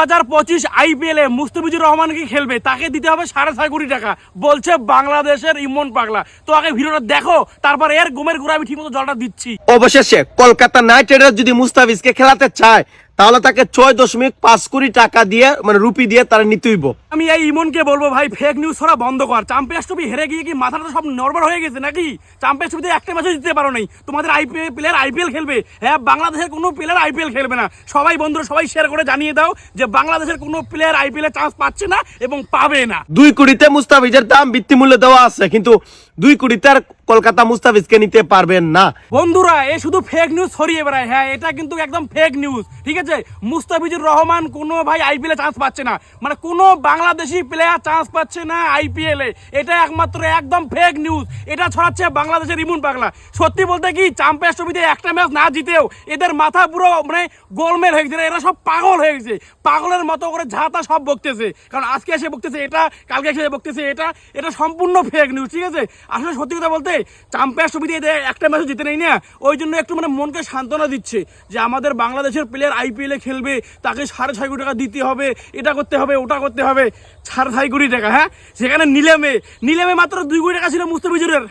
হাজার পঁচিশ আইপিএল মুস্তাফিজুর রহমান কি খেলবে? তাকে দিতে হবে সাড়ে ছয় কোটি টাকা। বলছে বাংলাদেশের ইমন পাগলা। তো আগে ভিডিওটা দেখো, তারপর এর গোমের গুড়া আমি ঠিকমতো জলটা দিচ্ছি। অবশেষে কলকাতা নাইট রাইডার্স যদি মুস্তাফিজকে খেলাতে চায় তাহলে তাকে ছয় দশমিক পাঁচ কোটি টাকা দিয়ে মানে রুপি দিয়ে তারা নিতে হইব। আমি এই ইমনকে বলব ভাই ফেক নিউজ ছড়া বন্ধ কর। চ্যাম্পিয়ন্স ট্রফি হেরে গিয়ে কি মাথাটা সব নর্মাল হয়ে গেছে নাকি? চ্যাম্পিয়ন্স ট্রফিতে একটা ম্যাচও জিততে পারো নাই। তোমাদের আইপিএল প্লেয়ার আইপিএল খেলবে। হ্যাঁ বাংলাদেশের কোনো প্লেয়ার আইপিএল খেলবে না। সবাই বন্ধুরা সবাই শেয়ার করে জানিয়ে দাও যে বাংলাদেশের কোনো প্লেয়ার আইপিএল এ চান্স পাচ্ছে না এবং পাবে না। দুই কোটিতে মুস্তাফিজের দাম বৃত্তিমূল্য দেওয়া আছে কিন্তু দুই কোটিতে আর কলকাতা মুস্তাফিজকে নিতে পারবেন না। বন্ধুরা, এ শুধু ফেক নিউজ ছড়িয়ে বেড়ায়। হ্যাঁ এটা কিন্তু একদম ফেক নিউজ ঠিক আছে? মুস্তাফিজুর রহমান কোনো ভাই আইপিএল চান্স পাচ্ছে না। মানে কোনো বাংলাদেশি প্লেয়ার চান্স পাচ্ছে না আইপিএল এটা একমাত্র একদম ফেক নিউজ এটা ছড়াচ্ছে বাংলাদেশের ইমুন পাগলা। সত্যি বলতে কি চ্যাম্পিয়ন্স ট্রফিতে একটা ম্যাচ না জিতেও এদের মাথা পুরো মানে গোলমেল হয়ে গেছে। এরা সব পাগল হয়ে গেছে। পাগলের মতো করে ঝাঁতা সব বকতেছে। কারণ আজকে এসে বকতেছে এটা, কালকে এসে বকতেছে এটা। এটা সম্পূর্ণ ফেক নিউজ ঠিক আছে? আসলে সত্যি কথা বলতে চ্যাম্পিয়ন্স ট্রফিতে এদের একটা ম্যাচও জিতে নেই না। ওই জন্য একটু মানে মনকে সান্ত্বনা দিচ্ছে যে আমাদের বাংলাদেশের প্লেয়ার আইপিএল খেলবে, তাকে সাড়ে ছয় কোটি টাকা দিতে হবে, এটা করতে হবে, ওটা করতে হবে। সাড়ে ছয় কোটি টাকা হ্যাঁ? সেখানে নিলেমে নিলেমে মাত্র দুই কোটি টাকা ছিল মুস্তাফিজুরের।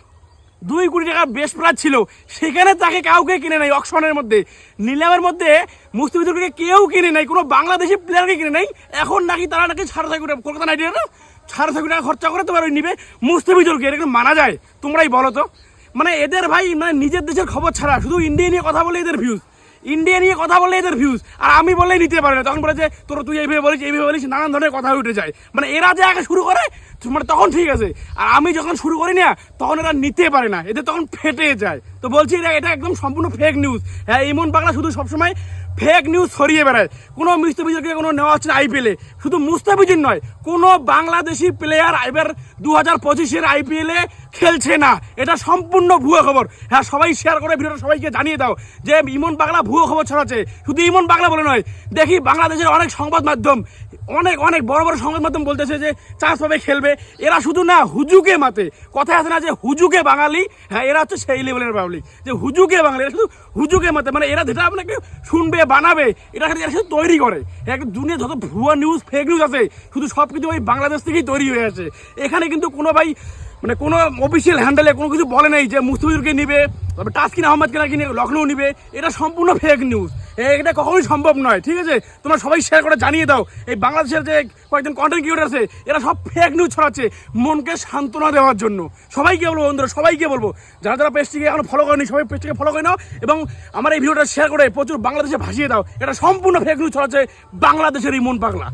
দুই কোটি টাকা বেশ প্রাইজ ছিল। সেখানে তাকে কাউকে কিনে নাই অকশনের মধ্যে। নিলামের মধ্যে মুস্তাফিজুরকে কেউ কিনে নাই, কোনো বাংলাদেশি প্লেয়ারকে কিনে নাই। এখন নাকি তারা নাকি সাড়ে ছয় কোটি কলকাতা নাইট রাইডার্স সাড়ে ছয় কোটি টাকা খরচা করে তোমার ওই নিবে মুস্তাফিজুরকে এটা মানা যায়। তোমরাই বলো তো। মানে এদের ভাই মানে নিজের দেশের খবর ছাড়া, শুধু ইন্ডিয়া নিয়ে কথা বলে এদের ভিউজ ইন্ডিয়া নিয়ে কথা বললে এদের ভিউজ আর আমি বললেই নিতে পারি না। তখন বলে যে, তোর তুই এইভাবে বলিস এইভাবে বলিস, নানান ধরনের কথা উঠে যায়। মানে এরা যে আগে শুরু করে মানে তখন ঠিক আছে। আর আমি যখন শুরু করি না, তখন এরা নিতে পারে না। এদের তখন ফেটে যায়। তো বলছি, এটা এটা একদম সম্পূর্ণ ফেক নিউজ হ্যাঁ ইমন পাগলা শুধু সবসময় ফেক নিউজ ছড়িয়ে বেড়ায়। কোনো মুস্তাফিজুরকে কোনো নেওয়া হচ্ছে না আইপিএলে শুধু মুস্তাফিজুর নয়, কোনো বাংলাদেশি প্লেয়ার এবার দু হাজার পঁচিশের আইপিএলে খেলছে না। এটা সম্পূর্ণ ভুয়ো খবর। হ্যাঁ সবাই শেয়ার করে, ভিডিওটা সবাইকে জানিয়ে দাও যে ইমন বাংলা ভুয়ো খবর ছড়াচ্ছে। শুধু ইমন বাংলা বলে নয়, দেখি বাংলাদেশের অনেক সংবাদ মাধ্যম, অনেক অনেক বড় বড় সংবাদ মাধ্যম বলতেছে যে চান্স পাবে খেলবে। এরা শুধু না হুজুকে মাতে। কথায় আছে না যে হুজুকে বাঙালি? হ্যাঁ এরা হচ্ছে সেই লেভেলের পাবলিক যে হুজুকে বাঙালি, এরা শুধু হুজুকে মাতে। মানে এরা যেটা আপনাকে শুনবে বানাবে, এটা এরা শুধু তৈরি করে। এক দুনিয়া যত ভুয়া নিউজ ফেক নিউজ আছে, শুধু সব কিছু ওই বাংলাদেশ থেকেই তৈরি হয়ে আছে এখানে কিন্তু কোনো ভাই মানে কোনো অফিসিয়াল হ্যান্ডেলে কোনো কিছু বলে নেই যে মুস্তাফিজুরকে নিবে তবে টাস্কিন আহমেদকে নাকি লখনৌ নিবে, এটা সম্পূর্ণ ফেক নিউজ এটা কখনোই সম্ভব নয়, ঠিক আছে? তোমরা সবাই শেয়ার করে জানিয়ে দাও। এই বাংলাদেশের যে কয়েকজন কন্টেন্ট ক্রিয়েটার আছে, এরা সব ফেক নিউজ ছড়াচ্ছে মনকে সান্ত্বনা দেওয়ার জন্য। সবাইকে বলব বন্ধুরা, সবাইকে বলব। যারা যারা পেজটিকে এখন ফলো করেনি, সবাই পেজটিকে ফলো করে নাও এবং আমার এই ভিডিওটা শেয়ার করে প্রচুর বাংলাদেশে ভাসিয়ে দাও। এটা সম্পূর্ণ ফেক নিউজ ছড়াচ্ছে বাংলাদেশের এই মন পাগলা।